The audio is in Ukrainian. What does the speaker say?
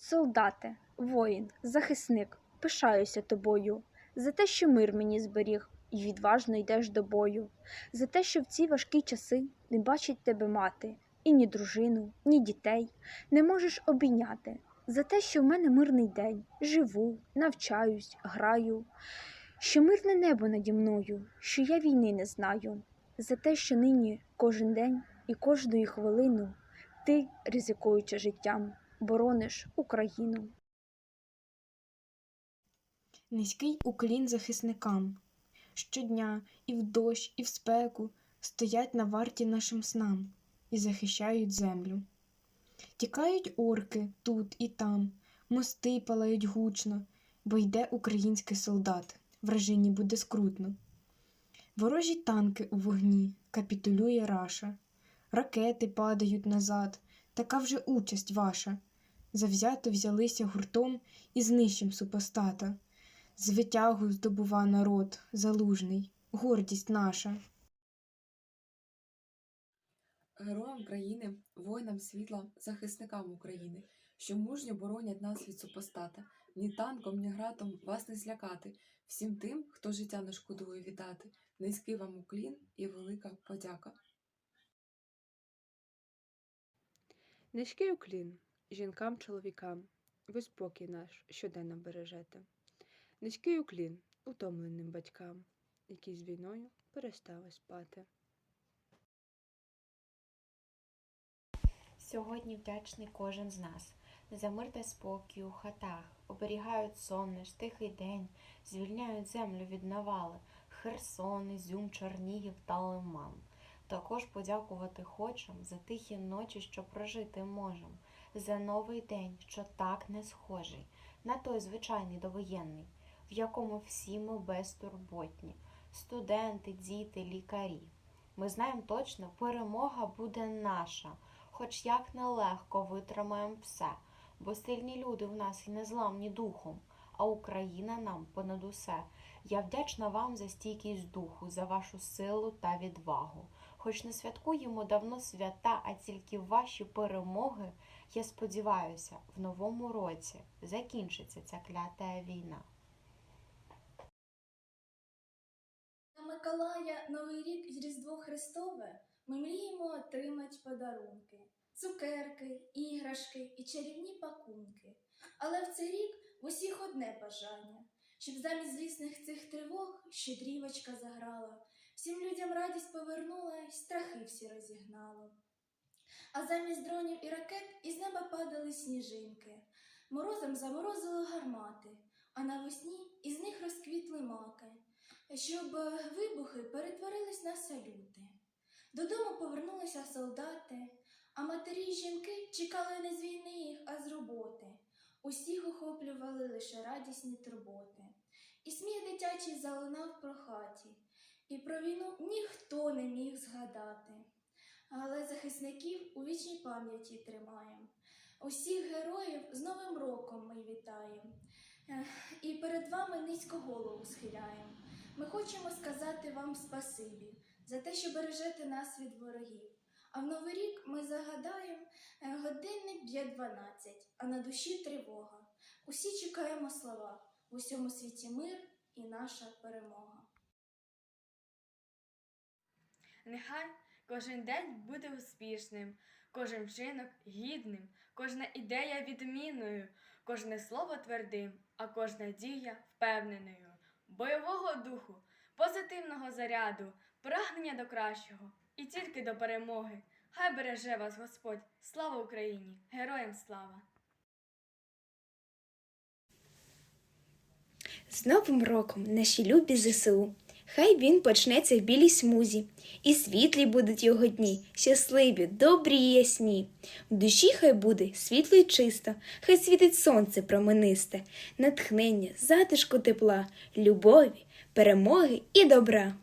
Солдате, воїн, захисник, пишаюся тобою, за те, що мир мені зберіг, і відважно йдеш до бою, за те, що в ці важкі часи не бачить тебе мати, і ні дружину, ні дітей не можеш обійняти, за те, що в мене мирний день, живу, навчаюсь, граю, що мирне небо наді мною, що я війни не знаю, за те, що нині кожен день і кожної хвилину ти, ризикуючи життям, борониш Україну. Низький уклін захисникам. Щодня і в дощ, і в спеку стоять на варті нашим снам і захищають землю. Тікають орки тут і там, мости палають гучно, бо йде український солдат, вражині буде скрутно. Ворожі танки у вогні, капітулює раша, ракети падають назад, така вже участь ваша. Завзято взялися гуртом і знищим супостата. Звитягу здобува народ залужний, гордість наша. Героям країни, воїнам світла, захисникам України, що мужньо боронять нас від супостата, ні танком, ні гратом вас не злякати, всім тим, хто життя не шкодує віддати, низький вам уклін і велика подяка. Низький уклін жінкам, чоловікам, ви спокій наш щоденно бережете. Низький уклін утомленим батькам, які з війною перестали спати. Сьогодні вдячний кожен з нас за мир та спокій у хатах, оберігають сон тихий день, звільняють землю від навали, Херсон, Ізюм, Чернігів та Лиман. Також подякувати хочем за тихі ночі, що прожити можем, за новий день, що так не схожий, на той звичайний довоєнний, в якому всі ми безтурботні, студенти, діти, лікарі. Ми знаємо точно, перемога буде наша хоч як нелегко витримаємо все, бо сильні люди в нас і незламні духом, а Україна нам понад усе. Я вдячна вам за стійкість духу, за вашу силу та відвагу. Хоч не святкуємо давно свята, а тільки ваші перемоги, я сподіваюся, в новому році закінчиться ця клята війна. На Миколая Новий рік і Різдво Христове ми мріємо отримати подарунки, цукерки, іграшки і чарівні пакунки. Але в цей рік в усіх одне бажання, щоб замість злісних цих тривог щедрівочка заграла, всім людям радість повернула й страхи всі розігнала. А замість дронів і ракет із неба падали сніжинки, морозом заморозило гармати, а навесні із них розквітли маки щоб вибухи перетворились на салюти. Додому повернулися солдати, а матері й жінки чекали не з війни їх, а з роботи. Усіх охоплювали лише радісні турботи. І сміх дитячий залунав про хаті, і про війну ніхто не міг згадати. Але захисників у вічній пам'яті тримаємо. Усіх героїв з Новим роком ми вітаємо. І перед вами низько голову схиляємо. Ми хочемо сказати вам спасибі за те, що бережете нас від ворогів. А в новий рік ми загадаємо е, годинник б'є 12, а на душі тривога. Усі чекаємо слова в усьому світі мир і наша перемога. Нехай кожен день буде успішним, кожен вчинок гідним, кожна ідея відмінною, кожне слово твердим, а кожна дія впевненою. Бойового духу, позитивного заряду, прагнення до кращого і тільки до перемоги. Хай береже вас Господь. Слава Україні! Героям слава! З Новим роком, наші любі ЗСУ! Хай він почнеться в білій смузі, і світлі будуть його дні, щасливі, добрі і ясні. В душі хай буде світло й чисто, хай світить сонце променисте, натхнення, затишку тепла, любові, перемоги і добра.